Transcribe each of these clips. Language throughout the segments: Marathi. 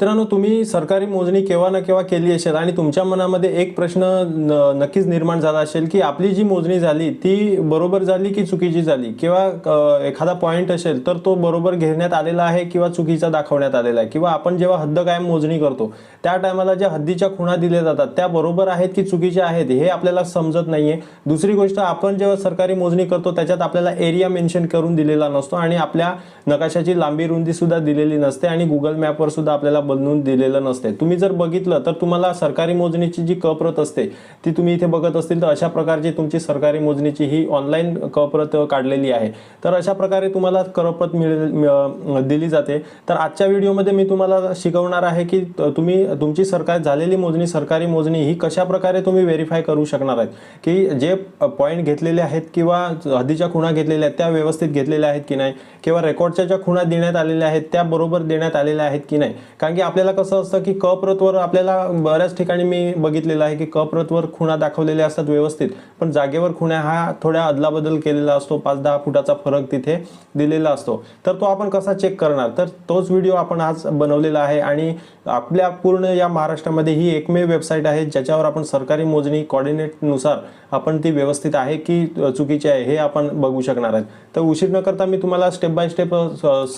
मित्रांनो तुम्ही सरकारी मोजणी केव्हा ना केव्हा केली असेल आणि तुमच्या मनामध्ये एक प्रश्न न- नक्कीच निर्माण झाला असेल की आपली जी मोजणी झाली ती बरोबर झाली की चुकीची झाली? किंवा एखादा पॉईंट असेल तर तो बरोबर घेण्यात आलेला आहे किंवा चुकीचा दाखवण्यात आलेला आहे? किंवा आपण जेव्हा हद्द कायम मोजणी करतो त्या टायमाला ज्या हद्दीच्या खुणा दिल्या जातात त्या बरोबर आहेत की चुकीच्या आहेत हे आपल्याला समजत नाही आहे दुसरी गोष्ट आपण जेव्हा सरकारी मोजणी करतो त्याच्यात आपल्याला एरिया मेन्शन करून दिलेला नसतो आणि आपल्या नकाशाची लांबी रुंदीसुद्धा दिलेली नसते आणि गुगल मॅपवर सुद्धा आपल्याला बनवून दिलेलं नसते तुम्ही जर बघितलं तर तुम्हाला सरकारी मोजणीची जी कप्रत असते ती तुम्ही इथे बघत असतील तर अशा प्रकारची तुमची सरकारी मोजणीची ही ऑनलाईन कप्रत काढलेली आहे. तर अशा प्रकारे तुम्हाला करप्रत मिळेल मिळ- दिली जाते. तर आजच्या व्हिडिओमध्ये मी तुम्हाला शिकवणार आहे की तुम्ही तुमची सरकार झालेली मोजणी सरकारी मोजणी ही कशा प्रकारे तुम्ही व्हेरीफाय करू शकणार आहेत? की जे पॉईंट घेतलेले आहेत किंवा हद्दीच्या खुणा घेतलेल्या आहेत त्या व्यवस्थित घेतलेल्या आहेत की नाही? किंवा रेकॉर्डच्या ज्या खुणा देण्यात आलेल्या आहेत त्या बरोबर देण्यात आलेल्या आहेत की नाही? कारण की आपल्याला कसं असतं की क प्रतवर आपल्याला बऱ्याच ठिकाणी मी बघितलेलं आहे की क प्रतवर खुणा दाखवलेल्या असतात व्यवस्थित. पण जागेवर खुणा हा थोड्या अदलाबदल केलेला असतो पाच दहा फुटाचा फरक तिथे दिलेला असतो. तर तो आपण कसा चेक करणार? तर तोच व्हिडिओ आपण आज बनवलेला आहे आणि आपल्या पूर्ण या महाराष्ट्रामध्ये ही एकमेव वेबसाईट आहे ज्याच्यावर आपण सरकारी मोजणी कॉर्डिनेटनुसार आपण ती व्यवस्थित आहे की चुकीची आहे हे आपण बघू शकणार आहेत. तर उशीर न करता मी तुम्हाला स्टेप बाय स्टेप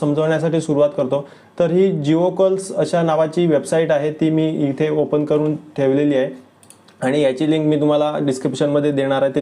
समजवण्यासाठी सुरुवात करतो. तर ही जिओकॉल्स अशा नावाची वेबसाईट आहे ती मी इथे ओपन करून ठेवलेली आहे. आणि याची लिंक मी तुम्हाला डिस्क्रिप्शनमध्ये देणार आहे. ते